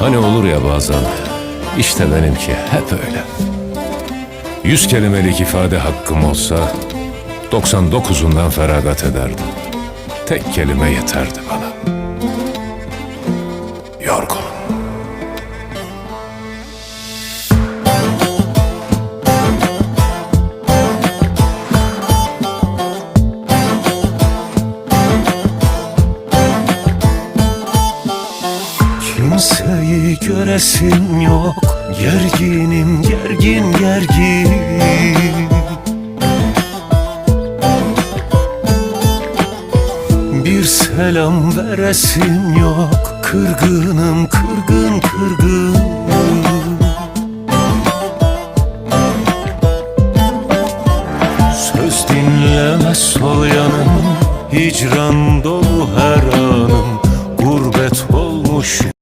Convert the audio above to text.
Hani olur ya bazen, işte benimki hep öyle. Yüz kelimelik ifade hakkım olsa, 99'undan feragat ederdim. Tek kelime yeterdi bana. Yorgun. Kimseyi göresim yok. Gerginim gergin gergin. Bir selam veresim yok. Kırgınım kırgın kırgın. Söz dinlemez sol yanım. Hicran dolu her anım